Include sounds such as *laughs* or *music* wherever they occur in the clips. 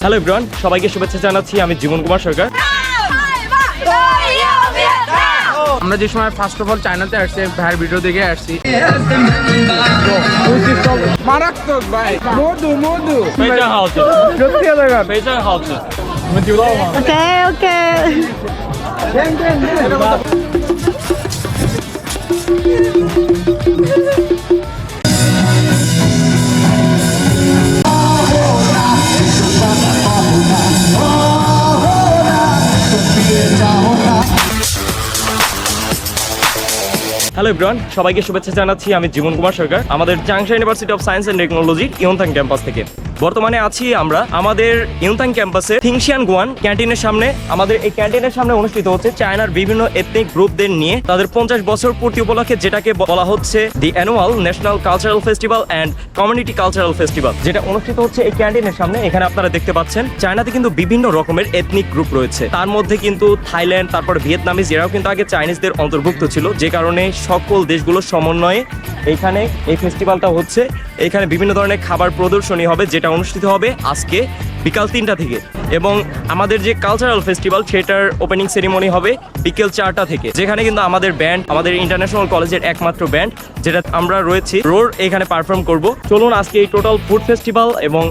Hello ব্রন সবাইকে শুভেচ্ছা জানাচ্ছি আমি জীবন কুমার সরকার। আমরা যে সময় ফার্স্ট অফ অল চায়নাতে আসছি ভাইয়ের ভিডিও দেখে আসছি। মারাত্মক হ্যালো ইব্রান সবাইকে শুভেচ্ছা জানাচ্ছি আমি জীবন কুমার সরকার, আমাদের junction university of science and technology ইয়নথাং campus থেকে। বর্তমানে আছি আমরা আমাদের ইয়নথাং ক্যাম্পাসে থিংশিয়ান গোয়ান ক্যান্টিনের সামনে। আমাদের এই ক্যান্টিনের সামনে অনুষ্ঠিত হচ্ছে চায়নার বিভিন্ন এথনিক গ্রুপদের নিয়ে। তাদের পঞ্চাশ বছর পূর্তি উপলক্ষে যেটাকে বলা হচ্ছে the annual national cultural festival and community cultural festival যেটা অনুষ্ঠিত হচ্ছে এই ক্যান্টিনের সামনে। এখানে আপনারা দেখতে পাচ্ছেন চায়নাতে কিন্তু বিভিন্ন রকমের এথনিক গ্রুপ রয়েছে। তার মধ্যে কিন্তু থাইল্যান্ড তারপর ভিয়েতনামিজ এরাও কিন্তু আগে চাইনিজদের অন্তর্ভুক্ত ছিল, যে কারণে সকল দেশগুলোর সমন্বয়ে এখানে এই ফেস্টিভ্যালটা হচ্ছে। এখানে বিভিন্ন ধরনের খাবার প্রদর্শনী হবে, যেটা অনুষ্ঠিত হবে আজকে বিকাল তিনটা থেকে। এবং আমাদের যে কালচারাল ফেস্টিভ্যাল সেটার ওপেনিং সেরিমনি হবে বিকেল চারটা থেকে। যেখানে কিন্তু আমাদের ব্যান্ড আমাদের ইন্টারন্যাশনাল কলেজের একমাত্র ব্যান্ড যেটা আমরা রয়েছি। রোর এখানে পারফর্ম করব। চলুন আজকে এই টোটাল ফুড ফেস্টিভ্যাল এবং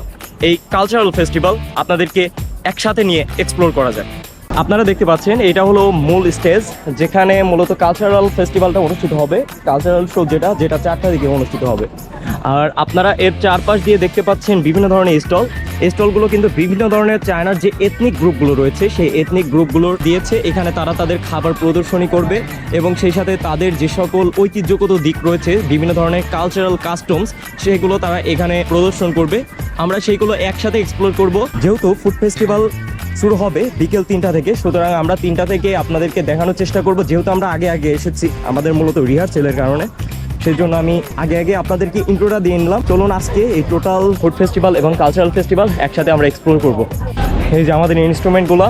এই কালচারাল ফেস্টিভ্যাল আপনাদেরকে একসাথে নিয়ে এক্সপ্লোর করা যায় আপনারা দেখতে পাচ্ছেন, এটা হলো মূল স্টেজ, যেখানে মূলত কালচারাল ফেস্টিভ্যালটা অনুষ্ঠিত হবে কালচারাল শো যেটা যেটা চারটা দিকে অনুষ্ঠিত হবে। আর আপনারা এর চারপাশ দিয়ে দেখতে পাচ্ছেন বিভিন্ন ধরনের স্টল। স্টলগুলো কিন্তু বিভিন্ন ধরনের চায়নার যে এথনিক গ্রুপগুলো রয়েছে, সেই এথনিক গ্রুপগুলো দিয়েছে। এখানে তারা তাদের খাবার প্রদর্শনী করবে এবং সেই সাথে তাদের যে সকল ঐতিহ্যগত দিক রয়েছে, বিভিন্ন ধরনের কালচারাল কাস্টমস সেগুলো তারা এখানে প্রদর্শন করবে। আমরা সেইগুলো একসাথে এক্সপ্লোর করব। যেহেতু ফুড ফেস্টিভ্যাল শুরু হবে বিকেল তিনটা থেকে। সুতরাং আমরা তিনটা থেকে আপনাদেরকে দেখানোর চেষ্টা করব। যেহেতু আমরা আগে আগে এসেছি আমাদের মূলত রিহার্সেলের কারণে। সেই জন্য আমি আগে আগে আপনাদেরকে ইন্ট্রোটা দিয়ে নিলাম। চলুন আজকে এই টোটাল ফুড ফেস্টিভ্যাল এবং কালচারাল ফেস্টিভ্যাল একসাথে আমরা এক্সপ্লোর করব। এই যে আমাদের ইনস্ট্রুমেন্টগুলো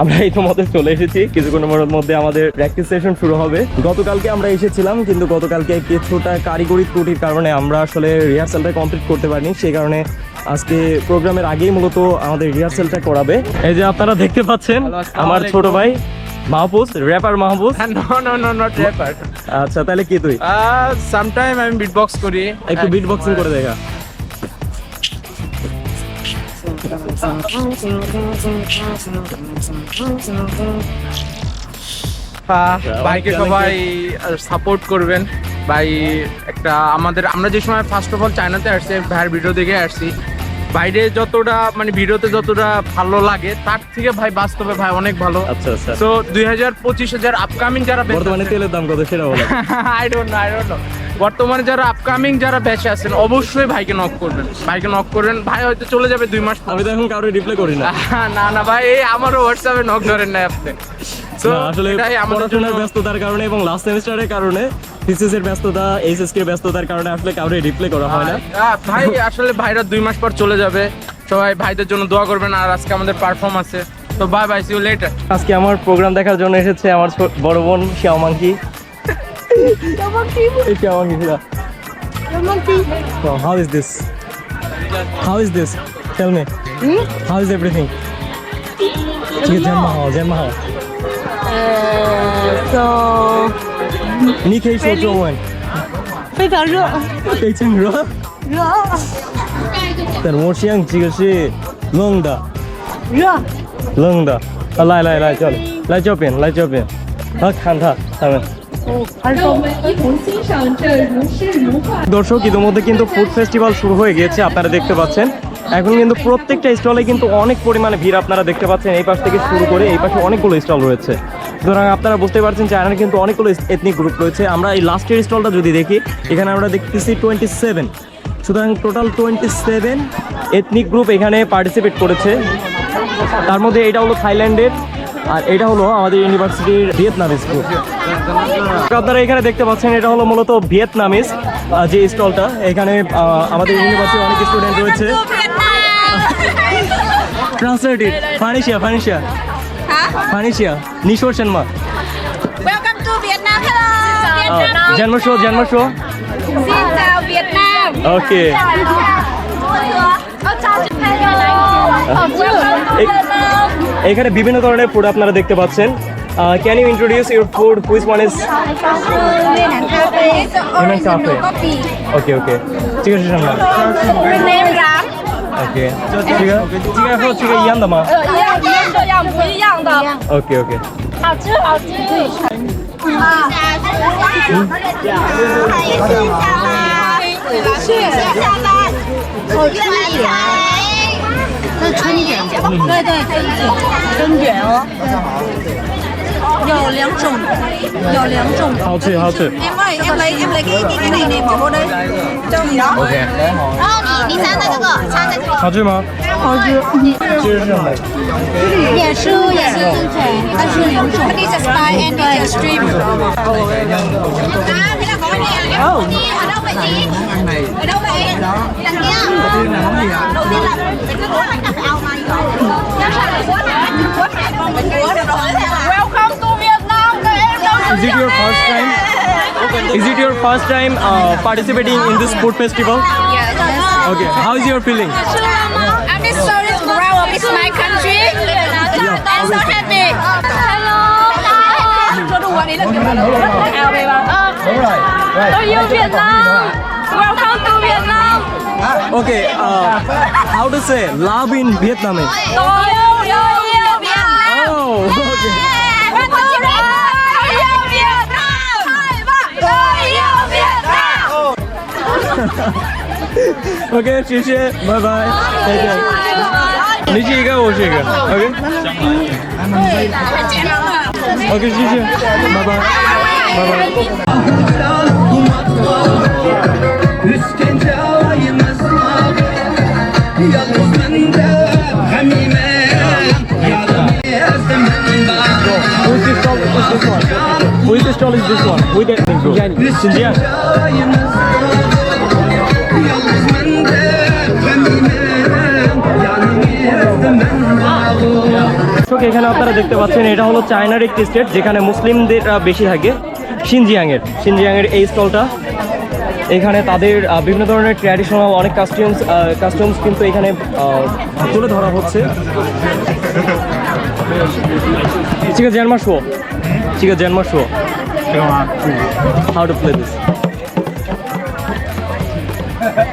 আমরা ইতিমধ্যে চলে এসেছি। কিছুক্ষণের মধ্যে আমাদের প্র্যাকটিস সেশন শুরু হবে। গতকালকে আমরা এসেছিলাম, কিন্তু গতকালকে কিছুটা কারিগরি ত্রুটির কারণে আমরা আসলে রিহার্সালটা কমপ্লিট করতে পারিনি। সেই কারণে আজকে প্রোগ্রামের আগেই মূলত আমাদের রিহার্সালটা করাবে। এই যে আপনারা দেখতে পাচ্ছেন আমার ছোট ভাই Mahfuz rapper Mahfuz. No no no not rapper আচ্ছা তাহলে কি তুই? সামটাইম আমি বিট বক্স করি। একটু বিট বক্সিং করে দেখা। ভাইকে সবাই সাপোর্ট করবেন। ভাই একটা আমাদের আমরা যে সময় ফার্স্ট অফ অল চায়নাতে আসছি ভাইয়ের ভিডিও দেখে আসছি। বাইরে যতটা মানে ভিডিওতে যতটা ভালো লাগে তার থেকে ভাই বাস্তবে ভাই অনেক ভালো। আচ্ছা আচ্ছা। তো দুই হাজার পঁচিশ হাজার আপকামিং যারা বর্তমানে তেলের দাম কত সেটা বলো। I don't know I don't know বর্তমানে যারা আপকামিং যারা বেঁচে আছেন অবশ্যই ভাইকে নক করবেন। ভাইকে নক করবেন ভাই হয়তো চলে যাবে দুই মাস আমি তো এখন কারোর রিপ্লাই করি না। *laughs* না না ভাই এই আমারও হোয়াটসঅ্যাপে নক ধরেন না আপনি। তো আসলে পড়াশোনার ব্যস্ততার কারণে এবং লাস্ট সেমিস্টারের কারণে থিসিস এর ব্যস্ততা এইচএসকে ব্যস্ততার কারণে আসলে কাউরে রিপ্লাই করা হয় না ভাই আসলে ভাইরা দুই মাস পর চলে যাবে সবাই ভাইদের জন্য দোয়া করবেন আর আজকে আমাদের পারফর্ম আছে তো bye bye see you later আজকে আমার প্রোগ্রাম দেখার জন্য এসেছে আমার বড় বোন শ্যামাঙ্কি How is this? How is this? Tell me. How is everything? Jai Mahal, Jai Mahal. 好，真蛮好。呃，so 你可以说中文，非常热，非常热。热，但我想这个是冷的，热。冷的。啊，来来来这里，来这边，来这边。啊，看他他们。让我们一同欣赏这如诗如画 দর্শক ইতিমধ্যে কিন্তু ফুড ফেস্টিভ্যাল শুরু হয়ে গিয়েছে আপনারা দেখতে পাচ্ছেন এখন কিন্তু প্রত্যেকটা স্টলে কিন্তু অনেক পরিমাণে ভিড় আপনারা দেখতে পাচ্ছেন এই পাশ থেকে শুরু করে এই পাশে অনেকগুলো স্টল রয়েছে সুতরাং আপনারা বুঝতে পারছেন চায়নার কিন্তু অনেকগুলো এথনিক গ্রুপ রয়েছে। আমরা এই লাস্টের স্টলটা যদি দেখি এখানে আমরা দেখতেছি টোয়েন্টি সেভেন সুতরাং total twenty seven ethnic group এখানে পার্টিসিপেট করেছে। তার মধ্যে এটা হলো থাইল্যান্ডের আর এটা হলো আমাদের ইউনিভার্সিটির ভিয়েতনামিজ গ্রুপ আপনারা এখানে দেখতে পাচ্ছেন এটা হলো মূলত ভিয়েতনামিজ যে স্টলটা এখানে আমাদের ইউনিভার্সিটির অনেক স্টুডেন্ট রয়েছে। ট্রান্সলেটেড ফানিশিয়া ফানিশিয়া Manisha, Nishwar Sharma. Welcome to Vietnam. Hello. Vietnam. Uh, Janma Show, Janma Show. Xin chào Việt Nam. Okay. এখানে বিভিন্ন ধরনের ফুড আপনারা দেখতে পাচ্ছেন can you introduce your food which one is cafe okay okay ঠিক আছে সামনে ওকে ঠিক আছে ঠিক আছে ইয়ান দামা 不一样的，？OK OK。好吃好吃。啊，是下班，我春卷，这春卷，对对春卷，春卷哦，有两种，有两种。好吃好吃。em ơi em lấy em lấy cái cái cái này này bỏ vô đây cho gì đó OK。然后你你掺在这个掺在这个好吃吗？好吃。其实是美，也是也是正常，但是有种。你在 spy and you to Vietnam. Is it your first time? Is it your first time uh, participating in this food festival? Yes. Okay. How is your feeling? I'm so happy. Hello. Cho đủ anh ấy là kiểu là ảo về mà. Tôi yêu Việt Nam. Welcome to Việt Nam. Okay. Uh, how to say love in Vietnamese? Tôi yêu tôi yêu Việt Nam. Oh. Okay. Tôi yêu Việt Nam. Hai ba. Tôi yêu Việt Nam. *laughs* OK，谢谢，拜拜，再见。 你是一个，我是一个，OK。OK，谢谢，拜拜，拜拜。 Üskence Yalnız bende Hamime Yarım ezdim Who is this stall? Is this one? Who is this stall? এখানে আপনারা দেখতে পাচ্ছেন, এটা হলো চায়নার একটি state যেখানে মুসলিমদের বেশি থাকে সিনজিয়াংয়ের সিনজিয়াংয়ের এই স্টলটা। এখানে তাদের বিভিন্ন ধরনের ট্র্যাডিশনাল অনেক কাস্টমস কাস্টমস কিন্তু এখানে তুলে ধরা হচ্ছে। ঠিক আছে জেনমা শো ঠিক আছে জেনমা show how to play this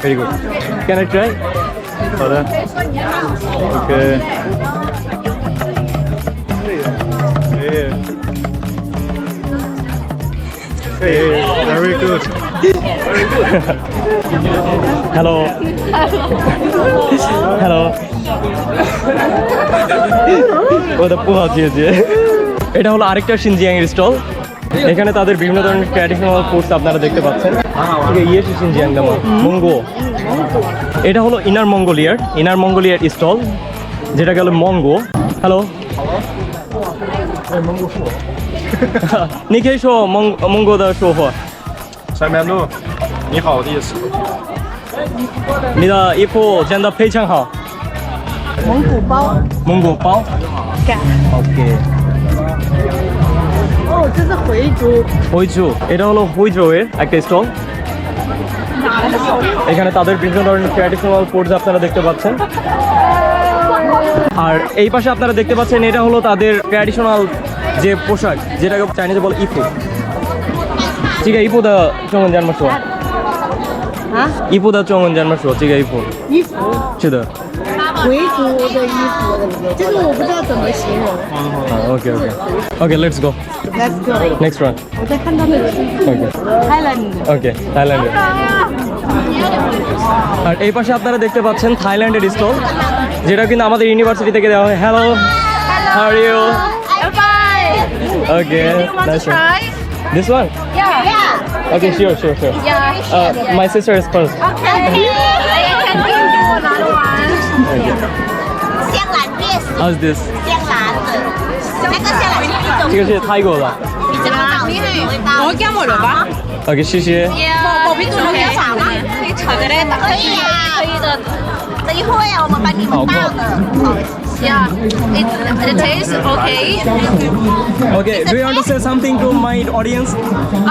very good can I try Are Okay. Hey. Hey, very good. Hello. Hello. Oh, ওটা এটা হলো আরেকটা সিনজিয়াং এর স্টল এখানে তাদের বিভিন্ন ধরনের ট্র্যাডিশনাল ফুডস আপনারা দেখতে পাচ্ছেন ah, ইয়ে সিনজিয়াং নামা মুঙ্গো এটা হলো ইনার মঙ্গোলিয়ার ইনার মঙ্গোলিয়ার স্টল যেটা গেল মঙ্গো হ্যালো 你可以说蒙蒙古的说话。三面路，你好的意思。你的衣服真的非常好。蒙古包。蒙古包。OK。哦，这是回族。হুইজু এটা হলো হুইজুয়ের একটা স্টল এখানে তাদের বিভিন্ন ধরনের ট্র্যাডিশনাল ফুডস আপনারা দেখতে পাচ্ছেন আর এই পাশে আপনারা দেখতে পাচ্ছেন এটা হলো তাদের ট্র্যাডিশনাল যে পোশাক যেটাকে চাইনিজে বলে ইফু ঠিক আছে ইফু দা চঙ্গন জানমা শো 啊， ইফু দা চঙ্গন জানমা শো ঠিক আছে ইফু 衣服，是的回族的衣服，这个我不知道怎么形容。 okay okay okay let's go Let's go， next round 我在看他们吃 okay Thailand 的。 okay থাইল্যান্ডে আর এই পাশে আপনারা দেখতে পাচ্ছেন থাইল্যান্ডের স্টল যেটা কিন্তু আমাদের ইউনিভার্সিটি থেকে দেওয়া হয় hello how are you Bye. Okay nice this one Yeah. Yeah. Okay sure sure sure Yeah. My sister is first Okay. I can give you another one. 香兰月 how is this 香兰的，那个香兰是一种 ঠিক আছে থাই গো啦 比较好吃的味道。我加我了吧？ ওকে 谢谢我比怎么 给炒吗？可以炒的嘞，可以呀，可以的。等一会儿我们帮你们倒的。Yeah, it the taste okay. Okay do you want to say something to my audience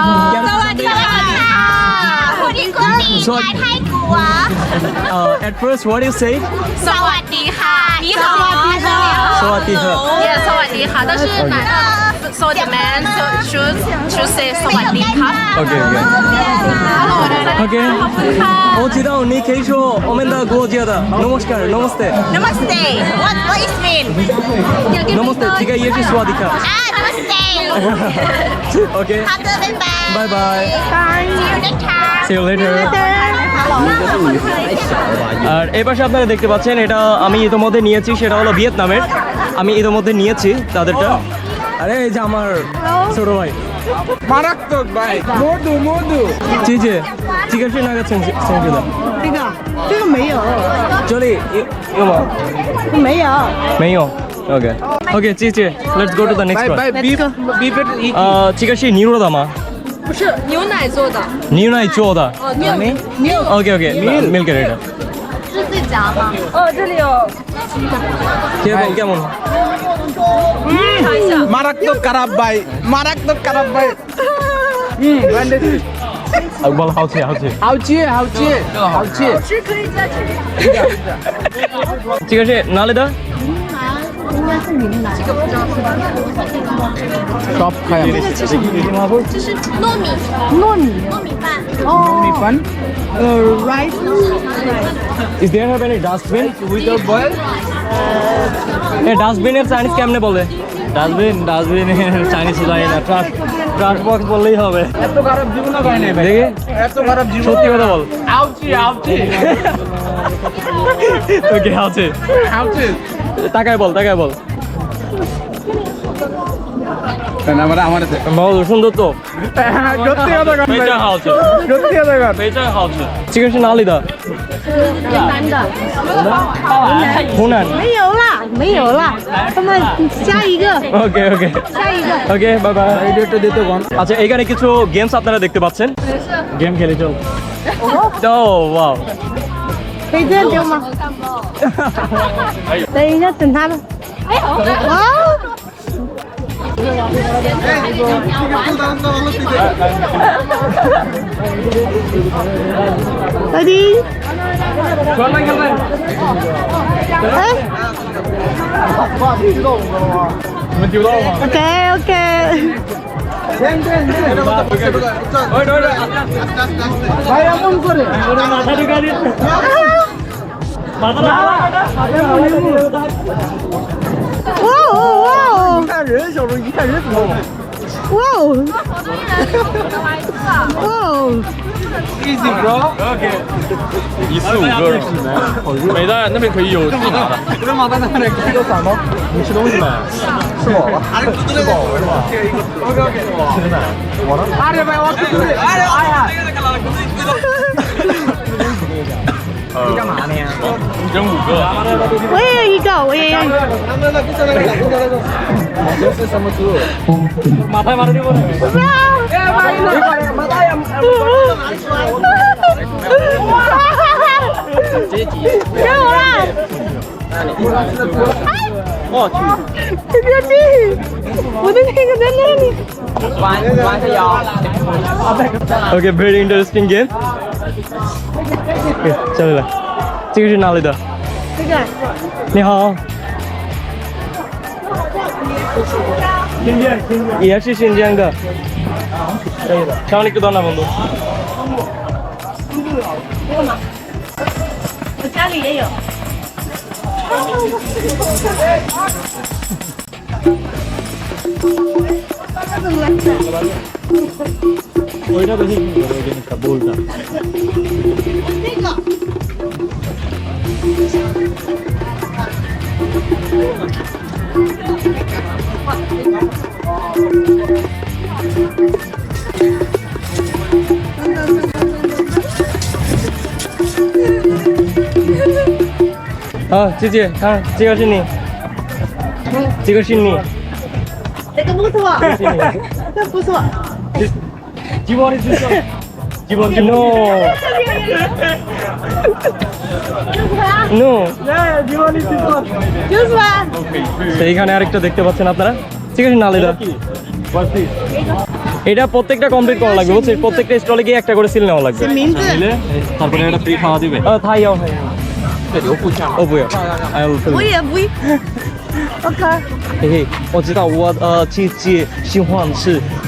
呃，สวัสดีค่ะ พี่กูมีสวัส Uh, at first, what do you say? สวัสดีค่ะนี่ค่ะ Sawati her. yeah สวัสดีค่ะแต่ชื่อไหน so the man so should should say สวัสดีครับ Okay, okay. ฮัลโหลนะ Okay. ขอบคุณค่ะ我知道你可以说我们的国家的 Namaskar, Namaste, Namaste What What is mean Namaste, 这个也是 Swadika. อ่า Namaste ลูก Okay, พักเจอเป็นแฟน bye bye. See you next time See you later আর এই পাশে আপনারা দেখতে পাচ্ছেন এটা আমি ইতোমধ্যে নিয়েছি সেটা হলো ভিয়েতনামের আমি ইতোমধ্যে নিয়েছি তাদেরটা আরে এই যে আমার ছোট ভাই মারাত্মক ভাই মধু মধু 姐姐，这个是哪个城市城市的？这个这个没有，这里有有吗？没有。没有。OK OK，姐姐，Let's go to the next ভাই one ভাই বিফ বিফের ই কি? 呃，这个是牛肉的吗？ 不是牛奶做的牛奶做的。牛牛 OK OK milk 这个。是自己夹吗？哦这里有কেমন কেমন মারাত্মক খারাপ ভাই মারাত্মক খারাপ ভাই হুম ব্যান্ডেজ বল হাউছে হাউছে হাউচি হাউচি হাউচি 这个是哪 টপ খায় there have any dustbin? Without boil? এ ডাস্টবিনের চাইনিজ কেমনে বলে? ডাস্টবিন ডাস্টবিনের চাইনিজ যায় না। ট্রাক ট্রাক বক্স বললেই হবে। এত খারাপ জীবন হয় না ভাই। এত খারাপ জীবন সত্যি কথা বল। আউচি আউচি। *laughs* ওকে আউচি। আউচি। তাকায় বল তাকায় বল আমার আমার বল সুন্দর তো সত্যি কথা কন 非常好吃 সত্যি কথা কন 非常好吃这个是哪里的云南的湖南没有啦，没有啦，他们加一个， ওকে ওকে 加一个。 ওকে বাই বাই ভিডিওটা দিতে কোন আচ্ছা এখানে কিছু গেমস আপনারা দেখতে পাচ্ছেন গেম খেলে চল ও wow 可以这样丢吗？等一下，等他们。哦，快点！哎，OK OK。 哇哦哇哦！看人，小时候一看人怎么哇哦！好多人，我来一次。哇哦！Easy bro，一次五个人，每单那边可以有自己拿的。不是吗？在那里吃个饭吗？你吃东西没？吃饱了，吃饱了是吧？OK OK，吃的。我呢？哎呀，我吃的，哎呀哎呀。Where you go? Where? Okay, very interesting game. OK 下来来，这个是哪里的？这个你好。也是新疆的。可以的。সামনে একটু দাও না বন্ধু我家里也有。 ওইটা বেশি ওই জিনিসটা বোলটা 好，姐姐，看这个是你，这个是你，这个不错，这个不错。鸡毛的鸡毛，鸡毛的 no。是吧？ সেইখানে আরেকটা দেখতে পাচ্ছেন আপনারা ঠিক আছে নালিদা এটা প্রত্যেকটা কমপ্লিট করা লাগবে বুঝছিস প্রত্যেকটা স্টলে গিয়ে একটা করে সিল নেওয়া লাগবে 名字。 তারপরে এটা ফ্রি খাওয়া দিবে ও থাই ও ও বুয়া I will 我也不。 OK，嘿嘿，我知道，我呃去接希望是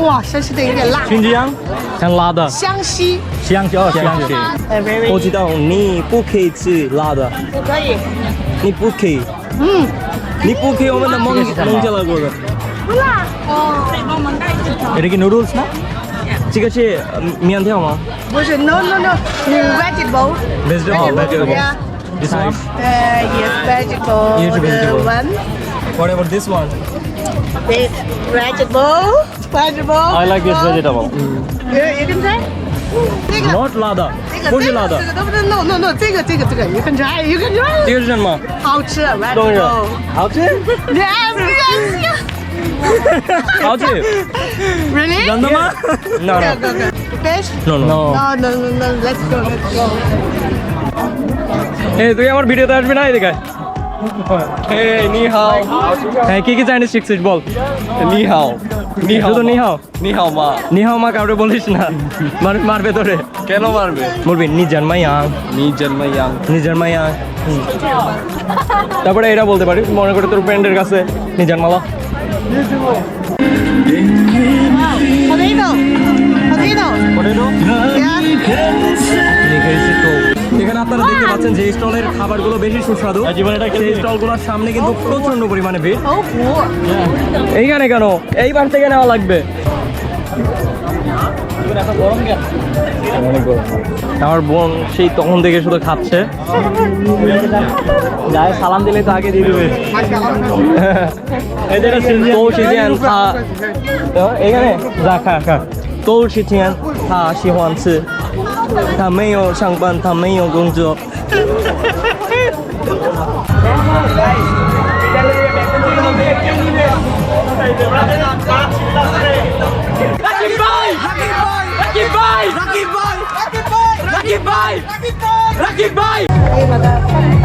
哇，山西的有点辣。新疆，像辣的。湘西，香蕉哦，湘西。我知道你不可以吃辣的。不可以。你不可以。嗯。你不可以，我们的孟孟加拉国的。不辣哦。这个 noodles 吗？这个是面条吗？不是，No，No，No，vegetable。vegetable。Yes, vegetable. Yes, vegetable. The one. Whatever this one. This vegetable. Vegetable. I like this vegetable. You, you can try. 这个 Not 辣的，这个不是辣的这。个都不是 no no no，这个这个这个 you can try you can 这 try。个是什么？好吃冬日 vegetable。好吃， Yes yes 好吃， Really? 真*laughs* 的吗？No Go no go go. Fish? no no. No no no no. Let's go let's go. এই তুই আমার ভিডিওতে আসবি না এদিকে এই নি হাও হ্যাঁ কি কি চাইনিজ শিখছিস বল নি হাও নি হাও শুধু নি হাও নি হাও মা নি হাও মা কাউরে বলিস না মানুষ মারবে তোরে কেন মারবে বলবি নিজের মাইয়াং নিজের মাইয়াং নিজের মাইয়াং হুম। তারপরে এটা বলতে পারিস মনে করে তোর ফ্রেন্ডের কাছে নিজের মালা Potato. Potato. Yeah. লিখেছি তো এখানে আপনারা দেখতে পাচ্ছেন যে স্টলের খাবারগুলো বেশি সুস্বাদু সেই স্টলগুলোর সামনে কিন্তু প্রচন্ড পরিমাণে ভিড় 好苦。 এইখানে কেন এইবার থেকে নেওয়া লাগবে আমার বোন সেই তখন থেকে শুধু খাচ্ছে গায়ে সালাম দিলে তো আগে দিয়ে দেবে এই যেটা তৌশিজিয়ান খা এখানে *laughs* যা খা খা তৌশিজিয়ান খা 喜欢吃 他没有上班他没有工作 哎，我的放大。哎，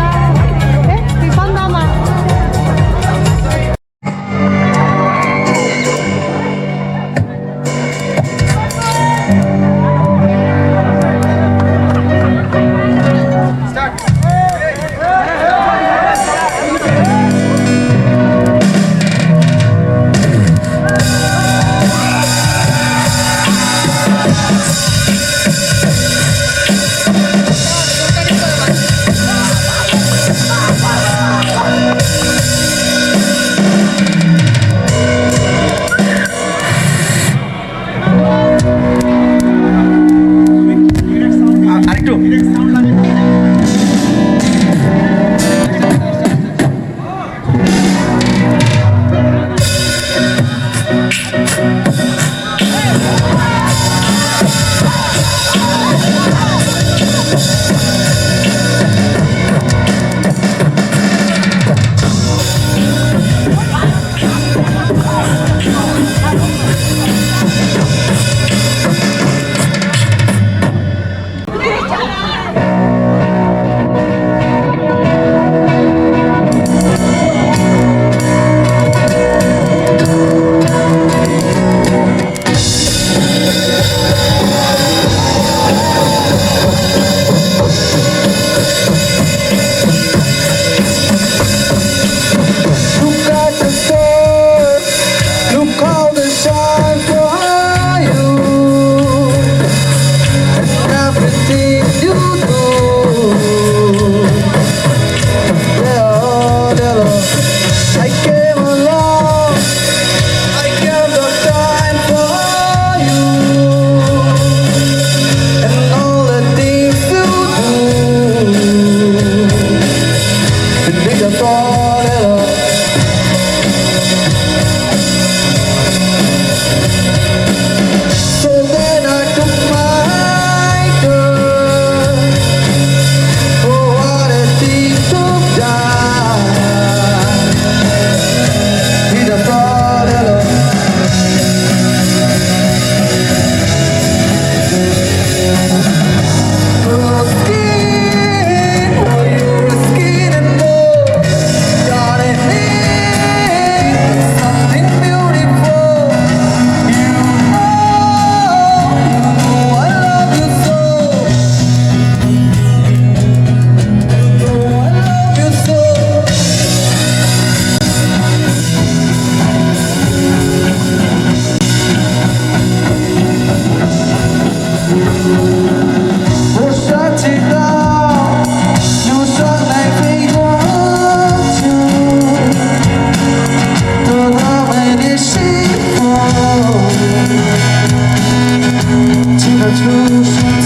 的城市